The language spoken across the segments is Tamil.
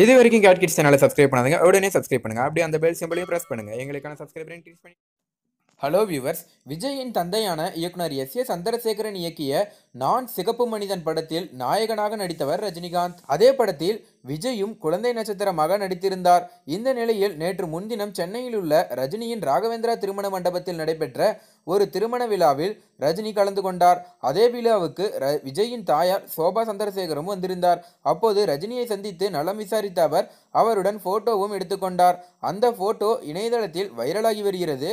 இது வரைக்கும் கேட் கிட்ஸ் சேனலை சப்ஸ்கிரைப் பண்ணாதுங்க. உடனே சப்ஸ்கிரைப் பண்ணுங்க. அப்படியே அந்த பெல் சிம்பிளையும் ப்ரெஸ் பண்ணுங்க. எங்களுக்கான சப்ஸ்கிரைபர் இன்க்ரீஸ் பண்ணி ஹலோ வியூவர்ஸ் விஜயின் தந்தையான இயக்குனர் எஸ். ஏ. சந்திரசேகரன் இயக்கிய நான் சிகப்பு மனிதன் படத்தில் நாயகனாக நடித்தவர் ரஜினிகாந்த். அதே படத்தில் விஜயும் குழந்தை நட்சத்திரமாக நடித்திருந்தார். இந்த நிலையில் நேற்று முன்தினம் சென்னையில் உள்ள ரஜினியின் ராகவேந்திரா திருமண மண்டபத்தில் நடைபெற்ற ஒரு திருமண விழாவில் ரஜினி கலந்து கொண்டார். அதே விழாவுக்கு ர விஜயின் தாயார் சோபா சந்திரசேகரும் வந்திருந்தார். அப்போது ரஜினியை சந்தித்து நலம் விசாரித்த அவர் அவருடன் போட்டோவும் எடுத்துக்கொண்டார் அந்த போட்டோ இணையதளத்தில் வைரலாகி வருகிறது.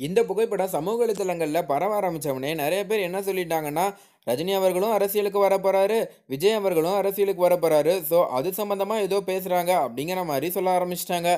இந்த புகைப்படம் சமூக வலைதளங்களில் பரவ ஆரம்பித்தவனே நிறைய பேர் என்ன சொல்லிட்டாங்கன்னா ரஜினி அவர்களும் அரசியலுக்கு வர போகிறாரு விஜய் அவர்களும் அரசியலுக்கு வர போகிறாரு ஸோ அது சம்மந்தமாக ஏதோ பேசுகிறாங்க அப்படிங்கிற மாதிரி சொல்ல ஆரம்பிச்சிட்டாங்க.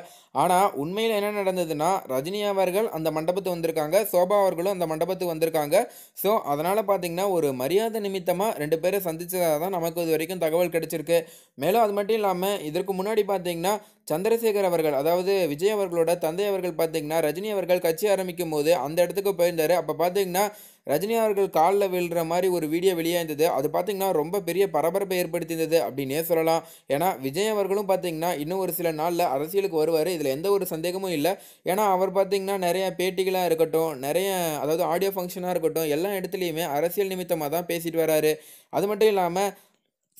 ஆனால் உண்மையில் என்ன நடந்ததுன்னா ரஜினி அவர்கள் அந்த மண்டபத்துக்கு வந்திருக்காங்க சோபா அவர்களும் அந்த மண்டபத்துக்கு வந்திருக்காங்க. ஸோ அதனால் பார்த்தீங்கன்னா ஒரு மரியாதை நிமித்தமாக ரெண்டு பேரை சந்தித்ததாக தான் நமக்கு இது வரைக்கும் தகவல் கிடைச்சிருக்கு. மேலும் அது மட்டும் இல்லாமல் இதற்கு முன்னாடி பார்த்தீங்கன்னா சந்திரசேகர் அவர்கள் அதாவது விஜய் அவர்களோட தந்தை அவர்கள் பார்த்தீங்கன்னா ரஜினி அவர்கள் கட்சி ஆரம்பிக்கும் போது அந்த இடத்துக்கு போயிருந்தார். அப்போ பார்த்தீங்கன்னா ரஜினி அவர்கள் காலில் விழுற மாதிரி ஒரு வீடியோ வெளியாயிருந்தது. இருந்தது அது பார்த்தீங்கன்னா ரொம்ப பெரிய பரபரப்பை ஏற்படுத்தியிருந்தது அப்படின்னே சொல்லலாம். ஏன்னா விஜய் அவர்களும் பார்த்தீங்கன்னா இன்னும் ஒரு சில நாளில் அரசியலுக்கு வருவார். இதில் எந்த ஒரு சந்தேகமும் இல்லை. ஏன்னா அவர் பார்த்தீங்கன்னா நிறைய பேட்டிகளாக இருக்கட்டும் நிறைய அதாவது ஆடியோ ஃபங்க்ஷனாக இருக்கட்டும் எல்லா இடத்துலையுமே அரசியல் நிமித்தமாக தான் பேசிட்டு வராரு. அது மட்டும் இல்லாமல்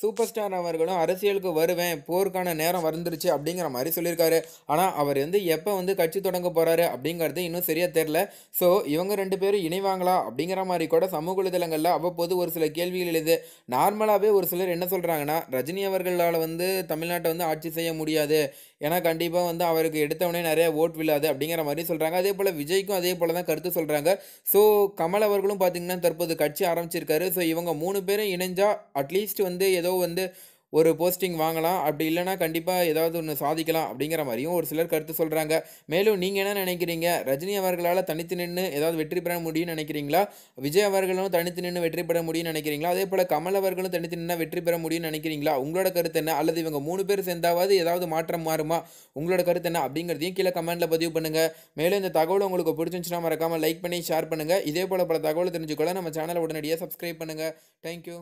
சூப்பர் ஸ்டார் அவர்களும் அரசியலுக்கு வருவேன் போருக்கான நேரம் வந்துருச்சு அப்படிங்கிற மாதிரி சொல்லியிருக்காரு. ஆனால் அவர் வந்து எப்போ வந்து கட்சி தொடங்க போகிறாரு அப்படிங்கிறது இன்னும் சரியாக தெரில ஸோ இவங்க ரெண்டு பேரும் இணைவாங்களா அப்படிங்கிற மாதிரி கூட சமூக வலைதளங்களில் அவ்வப்போது ஒரு சில கேள்விகள் எழுது. நார்மலாகவே ஒரு சிலர் என்ன சொல்கிறாங்கன்னா ரஜினி அவர்களால் வந்து தமிழ்நாட்டை வந்து ஆட்சி செய்ய முடியாது. ஏன்னா கண்டிப்பாக வந்து அவருக்கு எடுத்தவொடனே நிறைய ஓட் விழாது அப்படிங்கிற மாதிரி சொல்கிறாங்க அதே போல் விஜய்க்கும் அதே போல் தான் கருத்து சொல்கிறாங்க ஸோ கமல் அவர்களும் பார்த்திங்கன்னா தற்போது கட்சி ஆரம்பிச்சிருக்காரு. ஸோ இவங்க மூணு பேரும் இணைஞ்சால் அட்லீஸ்ட் வந்து ஏதோ வந்து ஒரு போஸ்டிங் வாங்கலாம். அப்படி இல்லைனா கண்டிப்பாக ஏதாவது ஒன்று சாதிக்கலாம் அப்படிங்கிற மாதிரியும் ஒரு சிலர் கருத்து சொல்கிறாங்க மேலும் நீங்கள் என்ன நினைக்கிறீங்க? ரஜினி அவர்களால் தனித்து நின்று ஏதாவது வெற்றி பெற முடியும்னு நினைக்கிறீங்களா? விஜய் அவர்களும் தனித்து நின்று வெற்றி பெற முடியும்னு நினைக்கிறீங்களா? அதே போல் கமல் அவர்களும் தனித்து நின்று வெற்றி பெற முடியும்னு நினைக்கிறீங்களா? உங்களோட கருத்து என்ன? அல்லது இவங்க மூணு பேர் சேர்ந்தாவது ஏதாவது மாற்றம் மாறுமா? உங்களோட கருத்து என்ன? அப்படிங்கிறதையும் கீழே கமெண்ட்டில் பதிவு பண்ணுங்கள் மேலும் இந்த தகவல் உங்களுக்கு பிடிச்சிருந்துச்சுன்னா மறக்காமல் லைக் பண்ணி ஷேர் பண்ணுங்கள் இதே போல் பல தகவல் தெரிஞ்சுக்கொள்ள நம்ம சேனலை உடனடியாக சப்ஸ்கிரைப் பண்ணுங்கள் தேங்க்யூ